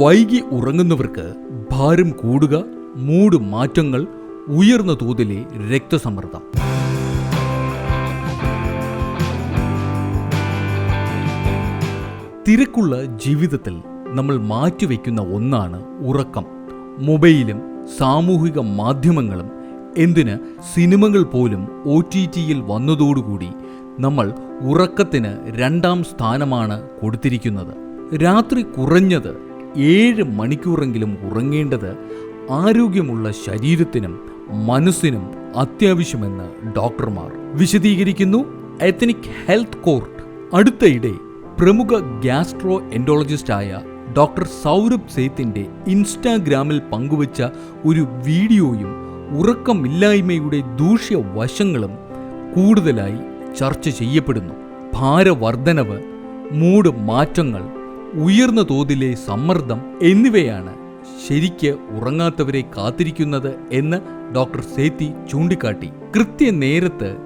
വൈകി ഉറങ്ങുന്നവർക്ക് ഭാരം കൂടുക മൂട് മാറ്റങ്ങൾ ഉയർന്ന തോതിലെ രക്തസമ്മർദ്ദം. തിരക്കുള്ള ജീവിതത്തിൽ നമ്മൾ മാറ്റിവെക്കുന്ന ഒന്നാണ് ഉറക്കം. മൊബൈലും സാമൂഹിക മാധ്യമങ്ങളും എന്തിന് സിനിമകൾ പോലും ഒ ടി ടിയിൽ വന്നതോടുകൂടി നമ്മൾ ഉറക്കത്തിന് രണ്ടാം സ്ഥാനമാണ് കൊടുത്തിരിക്കുന്നത്. രാത്രി കുറഞ്ഞത് ഏഴ് മണിക്കൂറെങ്കിലും ഉറങ്ങേണ്ടത് ആരോഗ്യമുള്ള ശരീരത്തിനും മനസ്സിനും അത്യാവശ്യമെന്ന് ഡോക്ടർമാർ വിശദീകരിക്കുന്നു. എത്തനിക് ഹെൽത്ത് കോർട്ട് അടുത്തയിടെ പ്രമുഖ ഗ്യാസ്ട്രോ എൻഡോളജിസ്റ്റായ ഡോക്ടർ സൗരഭ് സേത്തിന്റെ ഇൻസ്റ്റാഗ്രാമിൽ പങ്കുവച്ച ഒരു വീഡിയോയും ഉറക്കമില്ലായ്മയുടെ ദൂഷ്യവശങ്ങളും കൂടുതലായി ചർച്ച ചെയ്യപ്പെടുന്നു. ഭാരവർദ്ധനവ് മൂഡ് മാറ്റങ്ങൾ ഉയർന്ന തോതിലെ സമ്മർദ്ദം എന്നിവയാണ് ശരിക്ക് ഉറങ്ങാത്തവരെ കാത്തിരിക്കുന്നത് എന്ന് ഡോക്ടർ സേത്തി ചൂണ്ടിക്കാട്ടി. കൃത്യനേരത്ത്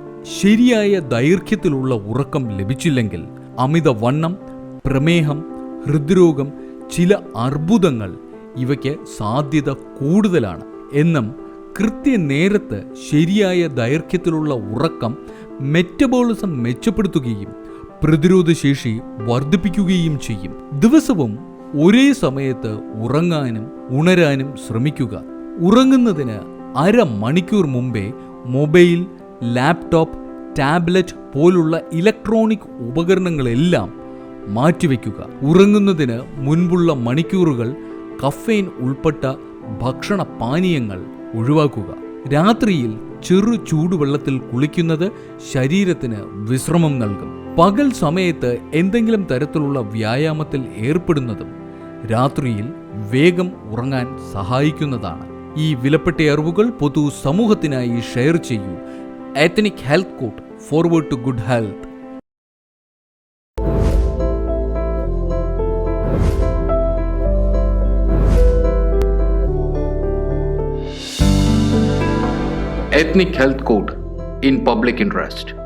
ശരിയായ ദൈർഘ്യത്തിലുള്ള ഉറക്കം ലഭിച്ചില്ലെങ്കിൽ അമിതവണ്ണം പ്രമേഹം ഹൃദ്രോഗം ചില അർബുദങ്ങൾ ഇവയ്ക്ക് സാധ്യത കൂടുതലാണ്. എന്നും കൃത്യനേരത്ത് ശരിയായ ദൈർഘ്യത്തിലുള്ള ഉറക്കം മെറ്റബോളിസം മെച്ചപ്പെടുത്തുകയും പ്രതിരോധശേഷി വർദ്ധിപ്പിക്കുകയും ചെയ്യും. ദിവസവും ഒരേ സമയത്ത് ഉറങ്ങാനും ഉണരാനും ശ്രമിക്കുക. ഉറങ്ങുന്നതിന് അരമണിക്കൂർ മുമ്പേ മൊബൈൽ ലാപ്ടോപ്പ് ടാബ്ലറ്റ് പോലുള്ള ഇലക്ട്രോണിക് ഉപകരണങ്ങളെല്ലാം മാറ്റിവെക്കുക. ഉറങ്ങുന്നതിന് മുൻപുള്ള മണിക്കൂറുകൾ കഫെയിൻ ഉൾപ്പെട്ട ഭക്ഷണ പാനീയങ്ങൾ ഒഴിവാക്കുക. രാത്രിയിൽ ചെറു ചൂടുവെള്ളത്തിൽ കുളിക്കുന്നത് ശരീരത്തിന് വിശ്രമം നൽകും. പകൽ സമയത്ത് എന്തെങ്കിലും തരത്തിലുള്ള വ്യായാമത്തിൽ ഏർപ്പെടുന്നതും രാത്രിയിൽ വേഗം ഉറങ്ങാൻ സഹായിക്കുന്നതാണ്. ഈ വിലപ്പെട്ട അറിവുകൾ പൊതു സമൂഹത്തിനായി ഷെയർ ചെയ്യൂ. Ethnic health court forward to good health ethnic health court in public interest